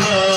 Allah